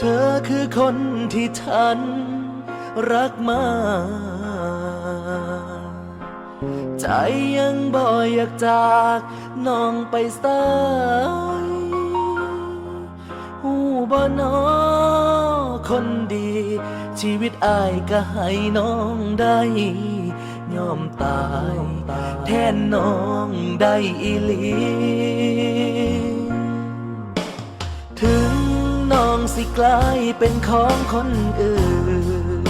ธอคือคนที่ฉันรักมาใจยังบ่อยากจากน้องไปสายหูบ่นอคนดี ชีวิตอายก็ให้น้องได้ยอมตาย แทนน้องได้อีหลี สิกลายเป็นของคนอื่น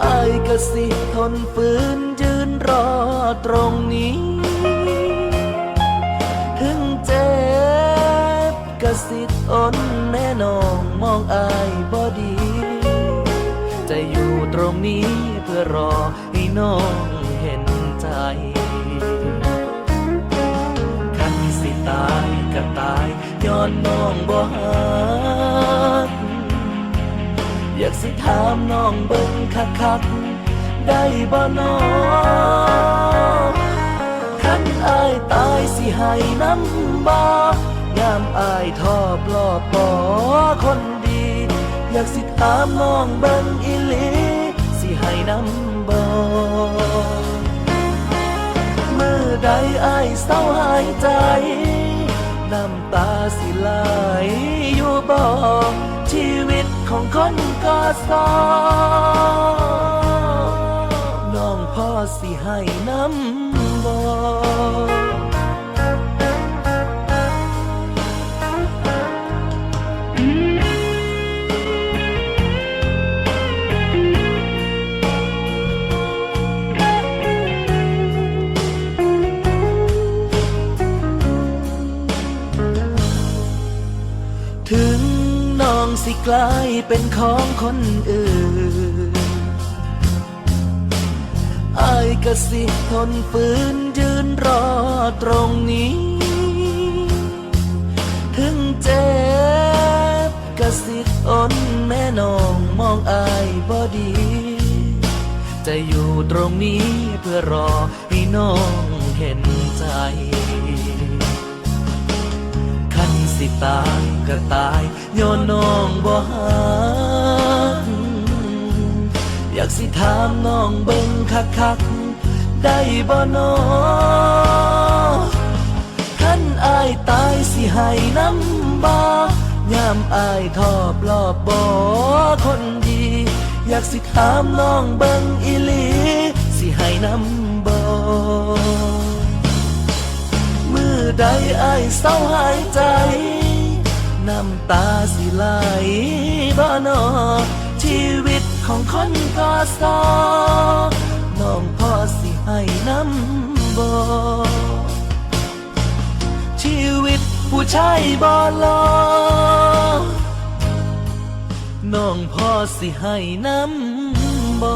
ไอ้ายก็สิทนฝืนยืนรอตรงนี้ ถึงเจ็บก็สิทนแน่นองมองอายบอดี จะอยู่ตรงนี้เพื่อรอให้น้อง อนน้องบ่ฮักอยากสิถามน้องเบิ่งคักๆได้บ่น้องคันอายตายสิให้น้ำบ่ยามอายทอบลอบบ่คนดี อยากสิถามน้องเบิ่งอีหลีสิให้น้ำบ่เมื่อใดอายเศร้าหายใจ น้ำตาสิไหลอยู่บ่ชีวิตของคนก็สอน้องพ่อสิให้น้ำบ่ กลายเป็นของคนอื่นอายก็สิทนฝืนยืนรอตรงนี้ ถึงเจ็บก็สิทนแม่น้องมองอายบอดี จะอยู่ตรงนี้เพื่อรอให้น้องเห็นใจ สิตายก็ตายย้อนน้องบ่ฮักอยากสิถามน้องเบิ่งคักๆได้บ่น้อคันอายตายสิให้น้ำบ่ยามอายทอบลอบบ่คนดี อยากสิถามน้องเบิ่งอีหลีสิให้น้ำบ่มือใดไอ้ายเศร้าหายใจ น้ำตาสิไหลบ่นอชีวิตของคนก็สอน้องพ่อสิให้น้ำบ่ชีวิตผู้ชายบ่รอน้องพ่อสิให้น้ำบ่